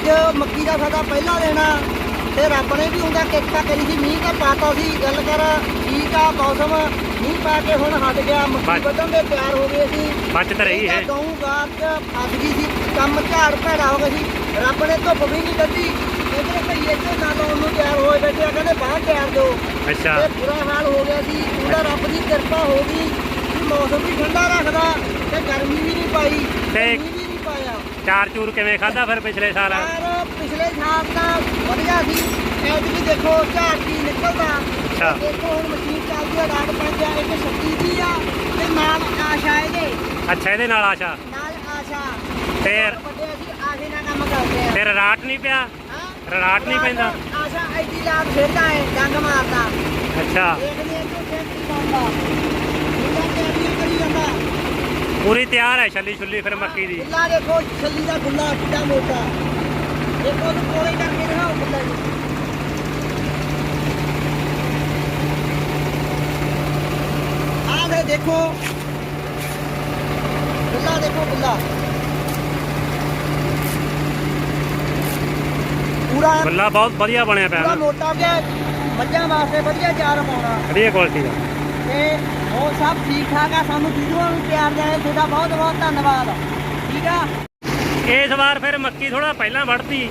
ਅੱਜ ਮੱਕੀ ਦਾ ਸਾਡਾ ਪਹਿਲਾ ਦੇਣਾ ਤੇ ਰੱਬ ਨੇ ਵੀ ਉਹਦਾ ਕਿਰਪਾ ਕਰੀ ਸੀ ਮੀਂਹ ਤਾਂ ਪਾਤਾ ਸੀ। ਗੱਲ ਕਰ ਠੀਕ ਆ ਮੌਸਮ ਮੀਂਹ ਪਾ ਕੇ ਹੁਣ ਹਟ ਗਿਆ ਮੱਕੀ। ਵੱਢਣ ਦੇ ਤਿਆਰ ਹੋ ਗਏ ਸੀ। ਬਚਤ ਰਹੀ ਹੈ। ਗਊ ਗਾਤ ਫਸ ਗਈ ਸੀ ਕੰਮ ਝਾੜ ਭੈੜਾ ਹੋ ਗਿਆ ਸੀ। ਰੱਬ ਨੇ ਧੁੱਪ ਵੀ ਨਹੀਂ ਕੱਢੀ। ਇਧਰ ਭਈਏ ਤੇ ਨਾ ਲਾਉਣ ਨੂੰ ਤਿਆਰ ਹੋਏ ਬੈਠੇ ਆ ਕਹਿੰਦੇ ਬਾਹਰ ਤਿਆਰ ਦਿਓ ਅੱਛਾ। ਤੇ ਬੁਰਾ ਹਾਲ ਹੋ ਗਿਆ ਸੀ। ਉਹਦਾ ਰੱਬ ਦੀ ਕਿਰਪਾ ਹੋ ਗਈ ਮੌਸਮ ਵੀ ਠੰਡਾ ਰੱਖਦਾ ਤੇ ਗਰਮੀ ਵੀ ਨਹੀਂ ਪਾਈ। ਤੇ- ਗਰਮੀ ਵੀ ਨਹੀਂ ਪਾਇਆ ਚਾਰ ਚੂਰ ਕਿਵੇਂ ਖਾਦਾ ਫਿਰ ਪਿਛਲੇ ਸਾਲ? ਯਾਰ ਪਿਛਲੇ ਸਾਲ ਤਾਂ ਵਧੀਆ ਸੀ। ਐਤਕੀ ਦੇਖੋ ਝਾੜ ਕੀ ਨਿਕਲਦਾ। ਅੱਛਾ। ਦੇਖੋ ਹੁਣ ਮਸ਼ੀਨ ਚੱਲਦੀ ਆ ਰਾਤ ਪੰਜ ਇੱਕ ਛੱਤੀ ਦੀ ਆ ਤੇ ਨਾਲ ਆਸ਼ਾ ਇਹਦੇ। ਅੱਛਾ ਇਹਦੇ ਨਾਲ ਆਸ਼ਾ? ਨਾਲ ਆਸ਼ਾ। ਫੇਰ? ਵੱਡੇ ਅਸੀਂ ਆਸ਼ੇ ਨਾਲ ਕੰਮ ਕਰਦੇ ਆ। ਫਿਰ ਰਾਟ ਨਹੀਂ ਪਿਆ? ਹਾਂ। ਰੜਾਟ ਨਹੀਂ ਪੈਂਦਾ? ਆਸ਼ਾ ਐਡੀ ਲਾਟ ਫੇਰਦਾ ਹੈ ਡੰਗ ਮਾਰਦਾ। ਅੱਛਾ। ਦੇਖਦੇ ਆ ਕਿ ਫੇਰ ਕੀ ਇਹਦਾ ਤਿਆਰੀਆਂ ਕਰੀ ਜਾਂਦਾ ਪੂਰੀ ਤਿਆਰ ਹੈ ਛੱਲੀ ਛੁੱਲੀ ਫਿਰ ਮੱਕੀ ਦੀ। ਗੁੱਲਾ ਦੇਖੋ ਛੱਲੀ ਦਾ ਗੁੱਲਾ ਕਿੱਡਾ ਮੋਟਾ। ਦੇਖੋ ਉਹਨੂੰ ਕੋਲੇ ਕਰਕੇ ਦਿਖਾਓ ਗੁੱਲਾ ਜੀ ਆਹ ਦੇ ਦੇਖੋ। ਗੁੱਲਾ ਦੇਖੋ ਗੁੱਲਾ ਪੂਰਾ ਬੱਲਾ ਬਹੁਤ ਵਧੀਆ ਬਣਿਆ ਪਿਆ। ਪੂਰਾ ਨਾ ਮੋਟਾ ਗਿਆ ਮੱਝਾਂ ਵਾਸਤੇ ਵਧੀਆ ਚਾਰ ਪਾਉਣਾ। ਵਧੀਆ ਕੁਆਲਿਟੀ ਦਾ। ਤੇ ਉਹ ਸਭ ਠੀਕ ਠਾਕ ਆ? ਸਾਨੂੰ ਵੀਡੀਓ ਨੂੰ ਪਿਆਰ ਦੇ ਤੁਹਾਡਾ ਬਹੁਤ ਬਹੁਤ ਧੰਨਵਾਦ। ਠੀਕ ਆ? ਇਸ ਵਾਰ ਫਿਰ ਮੱਕੀ ਥੋੜਾ ਪਹਿਲਾਂ ਵੜਤੀ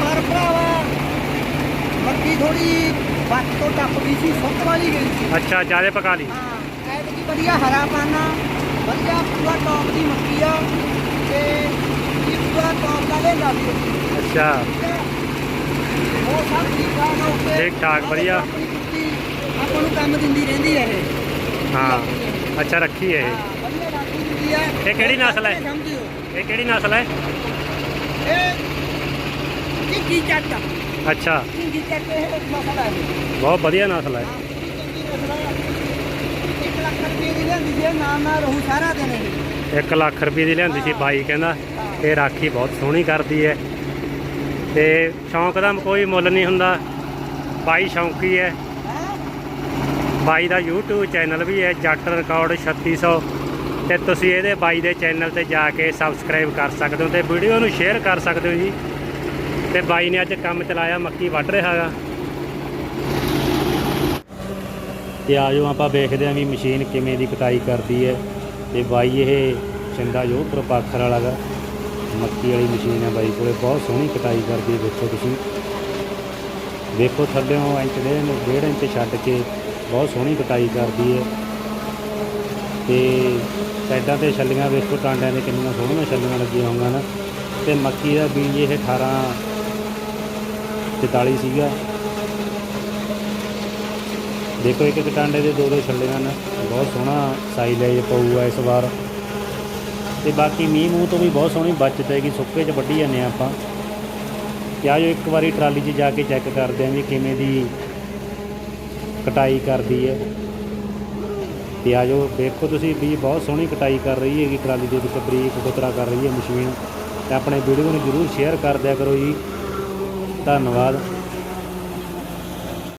ਪਰ ਭਰਾਵਾ ਮੱਕੀ ਥੋੜੀ ਵੱਟ ਤੋਂ ਟੱਪ ਗਈ ਸੀ ਸੁੱਕ ਵਾਲੀ ਗਈ ਸੀ। ਅੱਛਾ ਜ਼ਿਆਦਾ ਪਕਾ ਲਈ। ਹਾਂ ਐਤਕੀ ਵਧੀਆ ਹਰਾ ਪਾਣਾ ਵਧੀਆ ਪੂਰਾ ਟੌਪ ਦੀ ਮੱਕੀ ਆ ਤੇ ਇਹ ਪੂਰਾ ਟੌਪ ਦਾ ਲੈਂਦਾ ਸੀ ਅੱਛਾ। ਉਹ ਸਭ ਠੀਕ ਠਾਕ ਆ ਉੱਤੇ ਠੀਕ ਠਾਕ, ਵਧੀਆ। ਆਪਾਂ ਨੂੰ ਕੰਮ ਦਿੰਦੀ ਰਹਿੰਦੀ ਹੈ ਇਹ। ਹਾਂ। ਅੱਛਾ ਰੱਖੀ ਹੈ ਹਾਂ, ਵਧੀਆ ਡਾਕਟਰ ਦਿੰਦੀ ਹੈ ਇਹ ਕਿਹੜੀ ਨਸਲ ਹੈ? ਸਮਝਿਓ। ਇਹ ਇਹ ਕਿਹੜੀ ਨਸਲ ਹੈ? ਇਹ ਚਿੰਗੀ ਚੱਟ ਅੱਛਾ। ਚਿੰਗੀ ਚੱਟ ਇਹ ਇੱਕ ਮਸਲਾ ਹੈ ਬਹੁਤ ਵਧੀਆ ਨਸਲ ਹੈ। ਇੱਕ ਲੱਖ ਰੁਪਏ ਦੀ ਲੈਂਦੀ ਸੀ ਨਾਲ ਨਾਲ ਰਹੂ ਸਾਰਾ ਦਿਨ ਇਹ। 1 ਲੱਖ ਰੁਪਏ ਦੀ ਲਿਆਂਦੀ ਸੀ ਬਾਈ ਕਹਿੰਦਾ ਇਹ ਰਾਖੀ ਬਹੁਤ ਸੋਹਣੀ ਕਰਦੀ ਹੈ। ਤੇ ਸ਼ੌਂਕ ਦਾ ਕੋਈ ਮੁੱਲ ਨਹੀਂ ਹੁੰਦਾ। ਬਾਈ ਸ਼ੌਂਕੀ ਹੈਂ? ਬਾਈ ਦਾ YouTube ਚੈਨਲ ਵੀ ਹੈ, ਜੱਟ ਰਿਕਾਰਡ 3600 ਤੇ ਤੁਸੀਂ ਇਹਦੇ ਬਾਈ ਦੇ ਚੈਨਲ ਤੇ ਜਾ ਕੇ ਸਬਸਕ੍ਰਾਈਬ ਕਰ ਸਕਦੇ ਹੋ ਤੇ ਵੀਡੀਓ ਨੂੰ ਸ਼ੇਅਰ ਕਰ ਸਕਦੇ ਹੋ ਜੀ। ਤੇ ਬਾਈ ਨੇ ਅੱਜ ਕੰਮ ਚਲਾਇਆ, ਮੱਕੀ ਵੱਢ ਰਿਹਾ ਹੈਗਾ। ਤੇ ਆਜੋ ਆਪਾਂ ਵੇਖਦੇ ਹਾਂ ਵੀ ਮਸ਼ੀਨ ਕਿਵੇਂ ਦੀ ਕਟਾਈ ਕਰਦੀ ਹੈ। ਤੇ ਬਾਈ ਇਹ ਚੰਗਾ ਜੋਧਪੁਰ ਪਾਖਰ ਵਾਲਾ ਗਾ ਮੱਕੀ ਵਾਲੀ ਮਸ਼ੀਨ ਹੈ ਬਾਈ ਕੋਲੇ, ਬਹੁਤ ਸੋਹਣੀ ਕਟਾਈ ਕਰਦੀ ਹੈ ਦੇਖੋ ਤੁਸੀਂ। ਵੇਖੋ ਥੱਲੇੋਂ ਇੰਚ ਦੇ ਡੇਢ ਇੰਚ, ਛੱਡ ਕੇ ਬਹੁਤ ਸੋਹਣੀ ਕਟਾਈ ਕਰਦੀ ਹੈ। ਤੇ ਸਾਈਡਾਂ ਤੇ ਛੱਲੀਆਂ ਵੇਖੋ ਟਾਂਡਿਆਂ ਦੇ ਕਿੰਨੀਆਂ ਸੋਹਣੀਆਂ ਛੱਲੀਆਂ ਲੱਗੀਆਂ ਹੋਈਆਂ ਨਾ। ਤੇ ਮੱਕੀ ਦਾ ਬੀਜ ਇਹ 18 44 ਸੀਗਾ। ਦੇਖੋ ਇੱਕ ਇੱਕ ਟਾਂਡੇ ਦੇ ਦੋ ਦੋ ਛੱਲੀਆਂ ਨੇ। ਬਹੁਤ ਸੋਹਣਾ ਸਾਈਜ਼ ਹੈ ਸਾਈਲੇਜ ਪਊਗਾ ਇਸ ਵਾਰ। ਤੇ ਬਾਕੀ ਮੀਂਹ ਮੂੰਹ ਤੋਂ ਵੀ ਬਹੁਤ ਸੋਹਣੀ ਬਚਤ ਹੈਗੀ, ਸੁੱਕੇ 'ਚ ਵੱਢੀ ਜਾਂਦੇ ਹਾਂ ਆਪਾਂ। ਕਿਆ ਜੋ ਇੱਕ ਵਾਰੀ ਟਰਾਲੀ 'ਚ ਜਾ ਕੇ ਚੈੱਕ ਕਰਦੇ ਆਂ ਵੀ ਕਿਵੇਂ ਦੀ ਕਟਾਈ ਕਰਦੀ ਹੈ। ਤੇ ਆਜੋ ਦੇਖੋ ਤੁਸੀਂ ਵੀ ਬਹੁਤ ਸੋਹਣੀ ਕਟਾਈ ਕਰ ਰਹੀ ਹੈਗੀ, ਟਰਾਲੀ ਦੇ ਵਿੱਚ ਬਰੀਕ ਕੁਤਰਾ ਕਰ ਰਹੀ ਹੈ ਮਸ਼ੀਨ। ਤੇ ਆਪਣੇ ਵੀਡੀਓ ਨੂੰ ਜਰੂਰ ਸ਼ੇਅਰ ਕਰ ਦਿਆ ਕਰੋ ਜੀ। ਧੰਨਵਾਦ।